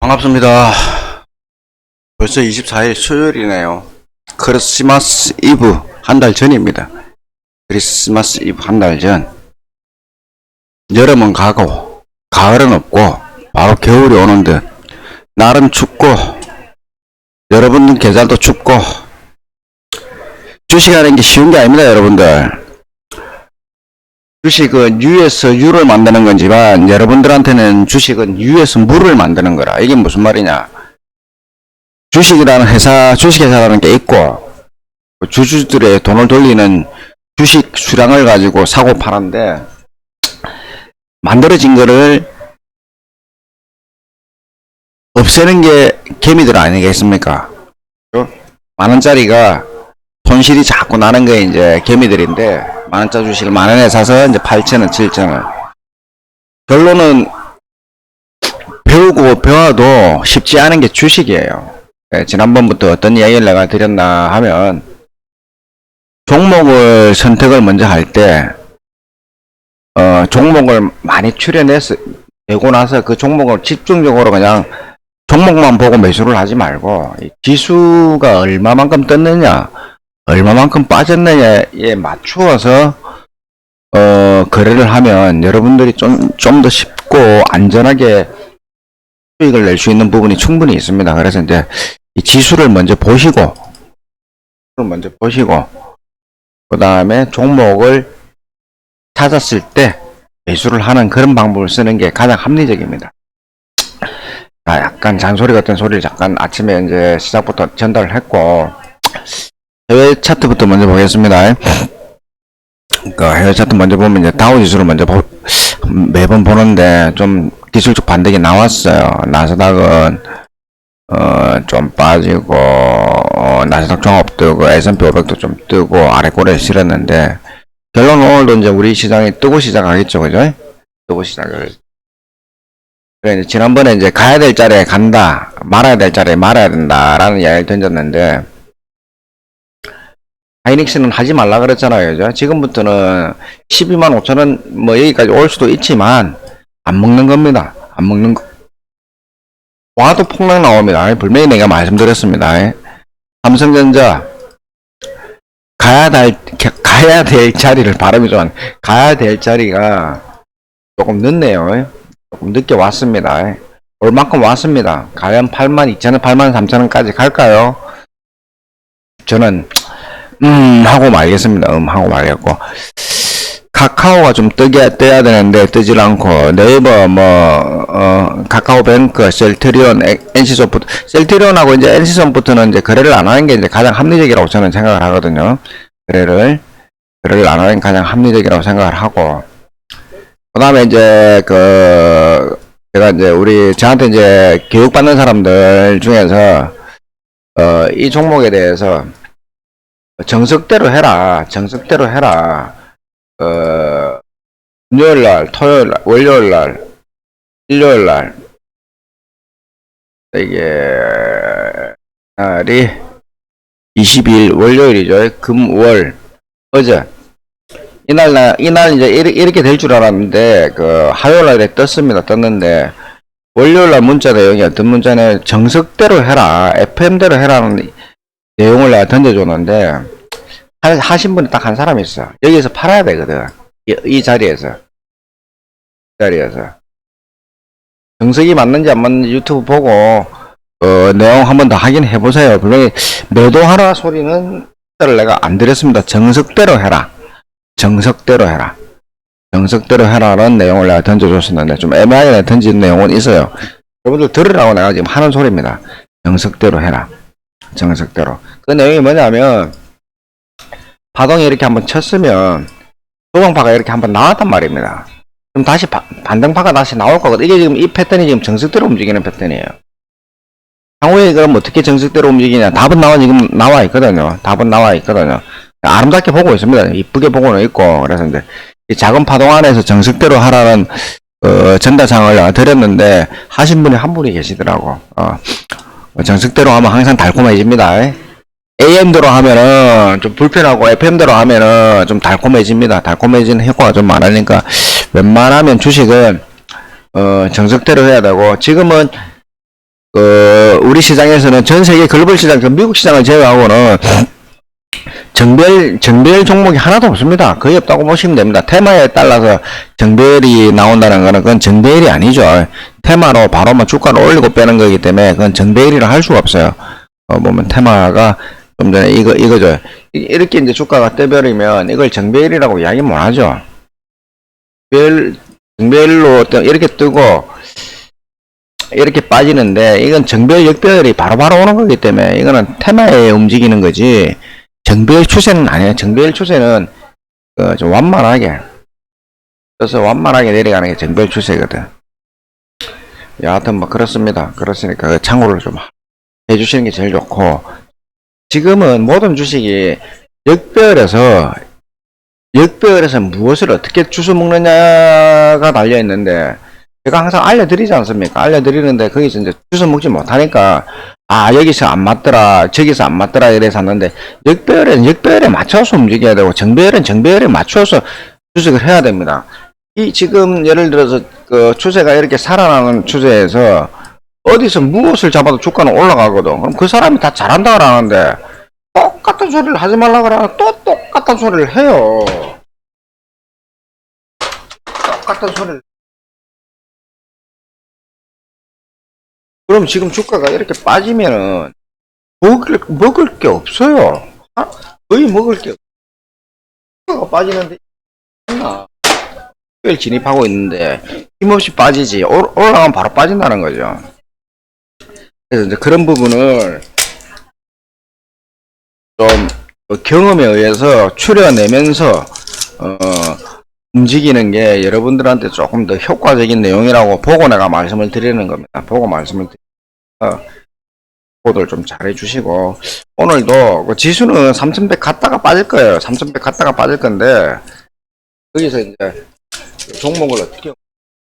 반갑습니다. 벌써 24일 수요일이네요. 크리스마스 이브 한 달 전입니다. 크리스마스 이브 한 달 전. 여름은 가고, 가을은 없고, 바로 겨울이 오는 듯. 날은 춥고, 여러분들 계절도 춥고, 주식하는 게 쉬운 게 아닙니다, 여러분들. 주식은 유에서 유를 만드는 거지만 여러분들한테는 주식은 유에서 물을 만드는 거라. 이게 무슨 말이냐? 주식이라는 회사, 주식회사라는 게 있고 주주들의 돈을 돌리는 주식 수량을 가지고 사고 파는데 만들어진 거를 없애는 게 개미들 아니겠습니까? 만 원짜리가 손실이 자꾸 나는 게 이제 개미들인데 만원짜리 주식을 만 원에 사서 이제 8천원, 7천원. 결론은 배우고 배워도 쉽지 않은 게 주식이에요. 예, 지난번부터 어떤 이야기를 내가 드렸나 하면 종목을 선택을 먼저 할때 어, 종목을 많이 추려내서 내고 나서 그 종목을 집중적으로 그냥 종목만 보고 매수를 하지 말고 이 지수가 얼마만큼 떴느냐 얼마만큼 빠졌느냐에 맞추어서 어, 거래를 하면 여러분들이 좀, 좀 더 쉽고 안전하게 수익을 낼 수 있는 부분이 충분히 있습니다. 그래서 이제 이 지수를 먼저 보시고, 지수를 먼저 보시고, 그 다음에 종목을 찾았을 때 매수를 하는 그런 방법을 쓰는 게 가장 합리적입니다. 자, 약간 잔소리 같은 소리를 잠깐 아침에 이제 시작부터 전달을 했고, 해외 차트부터 먼저 보겠습니다. 그 해외 차트 먼저 보면 이제 다우 지수를 먼저 보, 매번 보는데 좀 기술적 반등이 나왔어요. 나스닥은 어, 좀 빠지고 어, 나스닥 종합 뜨고 S&P 500도 좀 뜨고 아래 꼬리에 실었는데 결론 오늘도 이제 우리 시장이 뜨고 시작하겠죠, 그죠? 뜨고 시작을. 그래 이제 지난번에 이제 가야 될 자리에 간다, 말아야 될 자리에 말아야 된다라는 이야기를 던졌는데. 하이닉스는 하지 말라 그랬잖아요. 그죠? 지금부터는 12만 5천 원, 뭐, 여기까지 올 수도 있지만, 안 먹는 겁니다. 안 먹는 거. 와도 폭락 나옵니다. 분명히 내가 말씀드렸습니다. 삼성전자, 가야 될, 가야 될 자리를 발음이 좀, 가야 될 자리가 조금 늦네요. 조금 늦게 왔습니다. 올 만큼 왔습니다. 과연 8만 2천 원, 8만 3천 원까지 갈까요? 저는 음 하고 말겠습니다. 음 하고 말겠고 카카오가 좀 뜨게 떠야 되는데 뜨질 않고 네이버 뭐 어, 카카오뱅크, 셀트리온, NC소프트 셀트리온하고 이제 NC소프트는 이제 거래를 안 하는 게 이제 가장 합리적이라고 저는 생각을 하거든요. 거래를 거래를 안 하는 게 가장 합리적이라고 생각을 하고 그다음에 이제 그 제가 이제 우리 저한테 이제 교육받는 사람들 중에서 어, 이 종목에 대해서 정석대로 해라. 정석대로 해라. 어, 금요일 날, 토요일 날, 월요일 날, 일요일 날, 이게, 날이 22일 월요일이죠. 금, 월, 어제. 이날, 나, 이날 이제 이렇게, 이렇게 될 줄 알았는데, 그, 화요일 날에 떴습니다. 떴는데, 월요일 날 문자 내용이 어떤 문자냐, 정석대로 해라. FM대로 해라는 내용을 내가 던져줬는데 하- 하신 분이 딱 한 사람 있어. 여기서 팔아야 되거든. 이, 이 자리에서. 이 자리에서. 정석이 맞는지 안 맞는지 유튜브 보고 어, 내용 한번 더 확인해 보세요. 분명히 매도하라 소리는 내가 안 드렸습니다. 정석대로 해라. 정석대로 해라. 정석대로 해라는 내용을 내가 던져줬었는데 좀 애매하게 던진 내용은 있어요. 여러분들 들으라고 내가 지금 하는 소리입니다. 정석대로 해라. 정석대로. 그 내용이 뭐냐면, 파동이 이렇게 한번 쳤으면, 도방파가 이렇게 한번 나왔단 말입니다. 그럼 다시 바- 반등파가 다시 나올 거거든. 이게 지금 이 패턴이 지금 정석대로 움직이는 패턴이에요. 향후에 그럼 어떻게 정석대로 움직이냐? 답은 나와, 지금 나와 있거든요. 답은 나와 있거든요. 아름답게 보고 있습니다. 이쁘게 보고는 있고. 그래서 이제, 이 작은 파동 안에서 정석대로 하라는, 어, 전달상을 드렸는데, 하신 분이 한 분이 계시더라고. 어. 어, 정석대로 하면 항상 달콤해집니다. AM대로 하면은 좀 불편하고 FM대로 하면은 좀 달콤해집니다. 달콤해지는 효과가 좀 많으니까 웬만하면 주식은 어, 정석대로 해야 되고 지금은 그 우리 시장에서는 전 세계 글로벌 시장, 그 미국 시장을 제외하고는 정별 정별 종목이 하나도 없습니다. 거의 없다고 보시면 됩니다. 테마에 따라서 정별이 나온다는 거는 그건 정별이 아니죠. 테마로 바로 뭐 주가를 올리고 빼는 거기 때문에 그건 정별이라 할 수가 없어요. 어, 보면 테마가 좀 전에 이거 이거죠. 이- 이렇게 이제 주가가 떼버리면 이걸 정별이라고 이야기 못 하죠. 별 정별로 떠- 이렇게 뜨고 이렇게 빠지는데 이건 정별 역별이 바로바로 오는 거기 때문에 이거는 테마에 움직이는 거지 정별 추세는 아니에요. 정별 추세는 어, 좀 완만하게 그래서 완만하게 내려가는 게 정별 추세거든. 여하튼 뭐 그렇습니다. 그렇으니까 그 참고를 좀 해주시는 게 제일 좋고 지금은 모든 주식이 역별에서 역별에서 무엇을 어떻게 주워 먹느냐가 달려 있는데 제가 항상 알려드리지 않습니까? 알려드리는데 거기서 이제 주워 먹지 못하니까 아 여기서 안 맞더라 저기서 안 맞더라 이래서 하는데 역별은 역별에 맞춰서 움직여야 되고 정별은 정별에 맞춰서 주식을 해야 됩니다. 이 지금 예를 들어서 그 추세가 이렇게 살아나는 추세에서 어디서 무엇을 잡아도 주가는 올라가거든. 그럼 그 사람이 다 잘한다 그러는데 똑같은 소리를 하지 말라 그러면 또 똑같은 소리를 해요. 똑같은 소리를. 그럼 지금 주가가 이렇게 빠지면은 먹을 먹을 게 없어요. 아, 거의 먹을 게 없- 주가가 빠지는데? 을 진입하고 있는데 힘없이 빠지지 올- 올라가면 바로 빠진다는 거죠. 그래서 이제 그런 부분을 좀 경험에 의해서 추려내면서 어, 움직이는 게 여러분들한테 조금 더 효과적인 내용이라고 보고 내가 말씀을 드리는 겁니다. 보고 말씀을 드리면서 보도를 좀 잘해 주시고 오늘도 그 지수는 3100 갔다가 빠질 거예요. 3100 갔다가 빠질 건데 거기서 이제 그 종목을 어떻게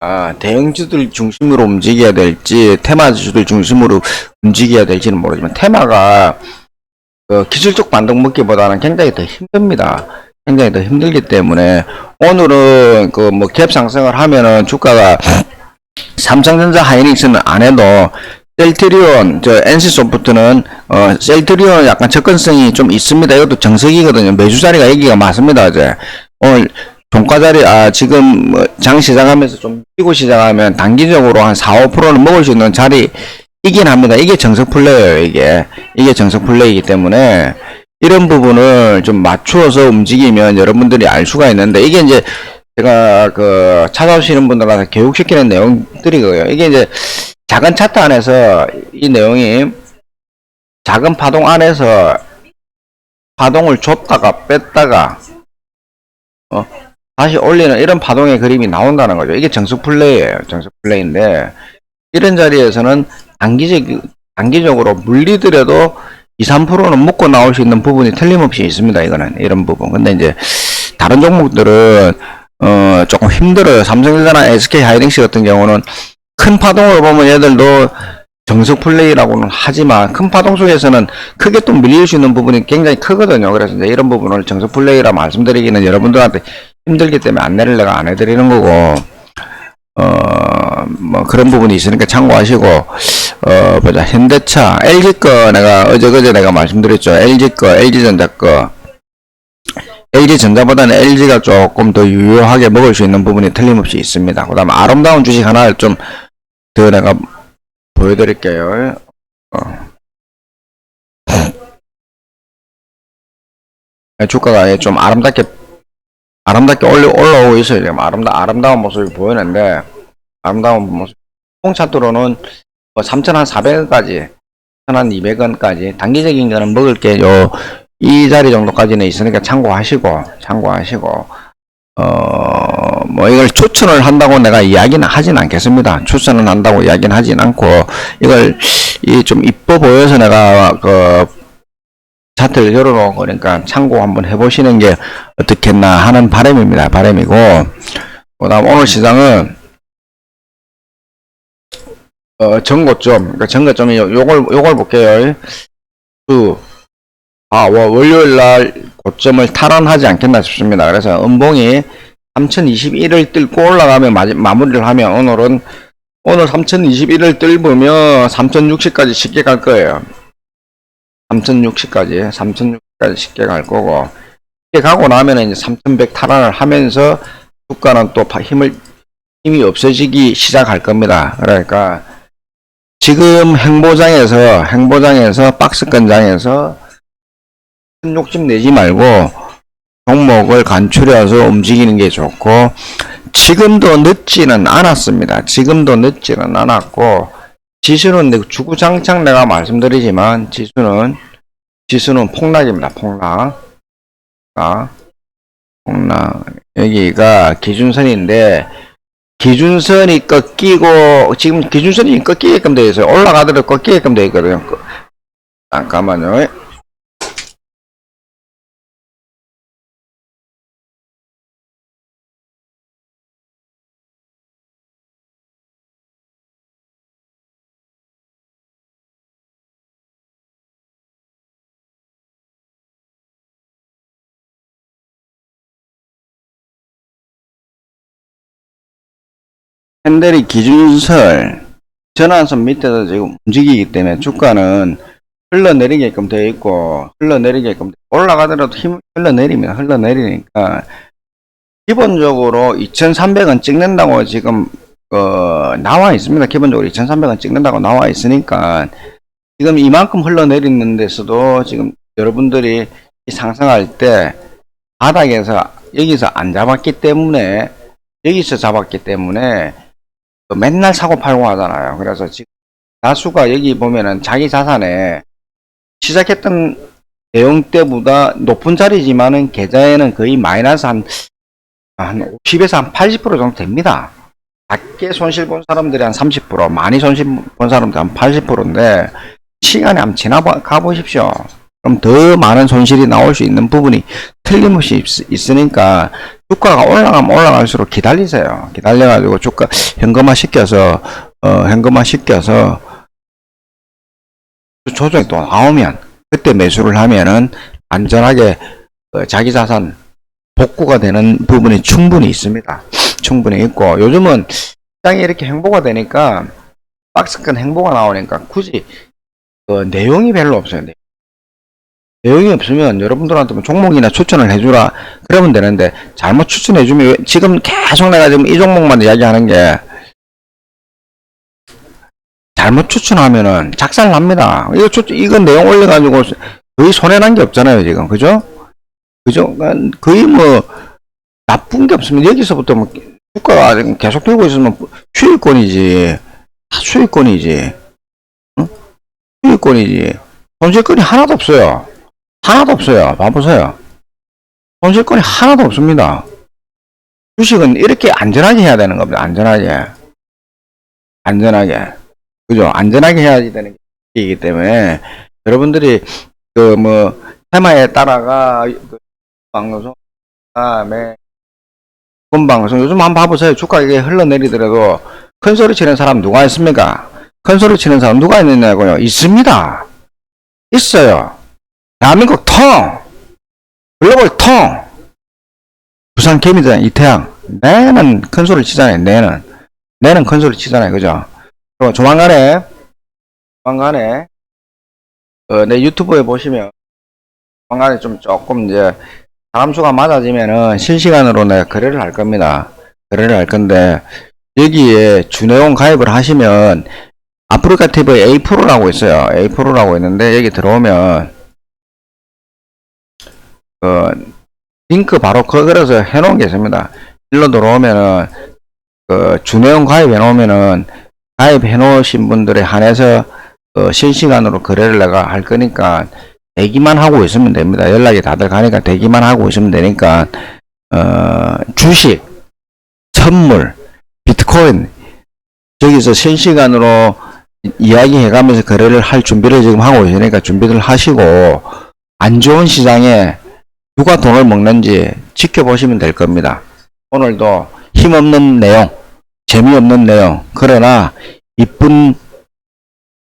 아, 대형주들 중심으로 움직여야 될지 테마주들 중심으로 움직여야 될지는 모르지만 테마가 그 기술적 반등 먹기보다는 굉장히 더 힘듭니다. 굉장히 더 힘들기 때문에 오늘은 그 뭐 갭 상승을 하면은 주가가 삼성전자 하이닉스는 안 해도 셀트리온 저 NC 소프트는 어 셀트리온 약간 접근성이 좀 있습니다. 이것도 정석이거든요. 매주 자리가 여기가 맞습니다. 어제 오늘 종가 자리 아 지금 뭐장 시작하면서 좀 뛰고 시작하면 단기적으로 한 4, 5%는 먹을 수 있는 자리 이긴 합니다. 이게 정석 플레이예요. 이게 이게 정석 플레이이기 때문에 이런 부분을 좀 맞추어서 움직이면 여러분들이 알 수가 있는데 이게 이제 제가 그 찾아오시는 분들한테 교육시키는 내용들이고요. 이게 이제 작은 차트 안에서 이 내용이 작은 파동 안에서 파동을 줬다가 뺐다가 어 다시 올리는 이런 파동의 그림이 나온다는 거죠. 이게 정석 플레이예요. 정석 플레이인데 이런 자리에서는 단기적 단기적으로 물리더라도 2, 3%는 먹고 나올 수 있는 부분이 틀림없이 있습니다. 이거는 이런 부분. 근데 이제 다른 종목들은 어 조금 힘들어요. 삼성전자나 SK 하이닉스 같은 경우는 큰 파동으로 보면 얘들도 정석 플레이라고는 하지만 큰 파동 속에서는 크게 또 밀릴 수 있는 부분이 굉장히 크거든요. 그래서 이제 이런 부분을 정석 플레이라 말씀드리기는 여러분들한테 힘들기 때문에 안내를 내가 안 해드리는 거고 어, 뭐 그런 부분이 있으니까 참고하시고 어, 보자. 현대차, LG 거 내가 어제 그제 내가 말씀드렸죠. LG 거, LG 전자 거. LG 전자보다는 LG가 조금 더 유효하게 먹을 수 있는 부분이 틀림없이 있습니다. 그 다음에 아름다운 주식 하나 좀더 내가 보여드릴게요. 어. 주가가 좀 아름답게 아름답게 올라, 올라오고 있어요. 지금 아름다, 아름다운 모습이 보이는데, 아름다운 모습. 통 차트로는 뭐 3,400원까지, 1,200원까지, 단기적인 거는 먹을 게 요, 이 자리 정도까지는 있으니까 참고하시고, 참고하시고, 어, 뭐 이걸 추천을 한다고 내가 이야기는 하진 않겠습니다. 추천을 한다고 이야기는 하진 않고, 이걸, 이 좀 이뻐 보여서 내가 그, 차트를 열어놓은 거니까 참고 한번 해보시는 게 어떻겠나 하는 바람입니다. 바람이고, 그 다음 오늘 시장은, 어, 전고점, 그러니까 전고점이 요- 요걸, 요걸 볼게요. 그, 아, 월- 월요일 날 고점을 탈환하지 않겠나 싶습니다. 그래서 음봉이 3021을 뚫고 올라가면 마, 마무리를 하면 오늘은 오늘 3021을 뜰보면 3060까지 쉽게 갈 거예요. 3060까지, 3060까지 쉽게 갈 거고, 쉽게 가고 나면은 이제 3100 탈환을 하면서 주가는 또 파- 힘을, 힘이 없어지기 시작할 겁니다. 그러니까, 지금 행보장에서, 행보장에서, 박스권장에서 큰 욕심 내지 말고, 종목을 간추려서 움직이는 게 좋고, 지금도 늦지는 않았습니다. 지금도 늦지는 않았고, 지수는 내- 주구장창 내가 말씀드리지만, 지수는, 지수는 폭락입니다. 폭락. 아, 폭락. 여기가 기준선인데, 기준선이 꺾이고, 지금 기준선이 꺾이게끔 되어 있어요. 올라가더라도 꺾이게끔 되어 있거든요. 그- 잠깐만요. 캔들이 기준설 전환선 밑에서 지금 움직이기 때문에 주가는 흘러내리게끔 되어 있고 흘러내리게끔 올라가더라도 힘 흘러내립니다. 흘러내리니까 기본적으로 2,300원 찍는다고 지금 어, 나와 있습니다. 기본적으로 2,300원 찍는다고 나와 있으니까 지금 이만큼 흘러내리는 데서도 지금 여러분들이 이 상승할 때 바닥에서 여기서 안 잡았기 때문에 여기서 잡았기 때문에 그 맨날 사고 팔고 하잖아요. 그래서 지금 다수가 여기 보면은 자기 자산에 시작했던 내용 때보다 높은 자리지만은 계좌에는 거의 마이너스 한, 한 50에서 한 80% 정도 됩니다. 작게 손실 본 사람들이 한 30%, 많이 손실 본 사람들 한 80%인데, 시간이 한번 지나가 보십시오. 그럼 더 많은 손실이 나올 수 있는 부분이 틀림없이 있, 있으니까, 주가가 올라가면 올라갈수록 기다리세요. 기다려가지고 주가 현금화 시켜서, 어, 현금화 시켜서, 조정이 또 나오면, 그때 매수를 하면은 안전하게 어, 자기 자산 복구가 되는 부분이 충분히 있습니다. 충분히 있고, 요즘은 시장이 이렇게 행보가 되니까, 박스권 행보가 나오니까 굳이 그 내용이 별로 없어요. 내- 내용이 없으면 여러분들한테 뭐 종목이나 추천을 해주라 그러면 되는데 잘못 추천해주면 왜- 지금 계속 내가 지금 이 종목만 이야기하는 게 잘못 추천하면은 작살 납니다. 이거 추, 이거 내용 올려가지고 거의 손해난 게 없잖아요 지금 그죠? 그죠? 그러니까 거의 뭐 나쁜 게 없습니다. 여기서부터 뭐 주가가 계속 들고 있으면 수익권이지 다 수익권이지 응? 수익권이지 손실권이 하나도 없어요. 하나도 없어요. 봐보세요. 손실권이 하나도 없습니다. 주식은 이렇게 안전하게 해야 되는 겁니다. 안전하게. 안전하게. 그죠? 안전하게 해야지 되는 게이기 때문에 여러분들이 그 뭐 테마에 따라가 그 방송 다음에 본 방송 요즘 한번 봐보세요. 주가 이게 흘러내리더라도 큰 소리 치는 사람 누가 있습니까? 큰 소리 치는 사람 누가 있느냐고요? 있습니다. 있어요. 대한민국 통! 글로벌 통! 부산 케미장 이태양. 내는 큰 소리 치잖아요. 내는. 내는 큰 소리 치잖아요. 그죠? 그럼 조만간에, 조만간에, 어, 내 유튜브에 보시면, 조만간에 좀 조금 이제, 사람 수가 맞아지면은 실시간으로 내가 거래를 할 겁니다. 거래를 할 건데, 여기에 주내용 가입을 하시면, 아프리카 TV A 프로라고 있어요. A 프로라고 있는데, 여기 들어오면, 그, 링크 바로 거기서 해놓은 게 있습니다. 일로 들어오면은, 그, 주내용 가입해 놓으면은, 가입해 놓으신 분들에 한해서, 어, 실시간으로 거래를 내가 할 거니까, 대기만 하고 있으면 됩니다. 연락이 다들 가니까 대기만 하고 있으면 되니까, 어, 주식, 선물, 비트코인, 저기서 실시간으로 이야기해가면서 거래를 할 준비를 지금 하고 있으니까 준비를 하시고, 안 좋은 시장에 누가 돈을 먹는지 지켜보시면 될 겁니다. 오늘도 힘없는 내용, 재미없는 내용, 그러나 이쁜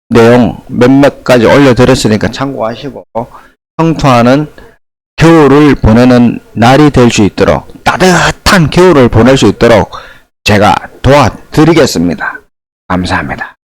내용 몇몇 가지 올려드렸으니까 참고하시고 성투하는 겨울을 보내는 날이 될 수 있도록 따뜻한 겨울을 보낼 수 있도록 제가 도와드리겠습니다. 감사합니다.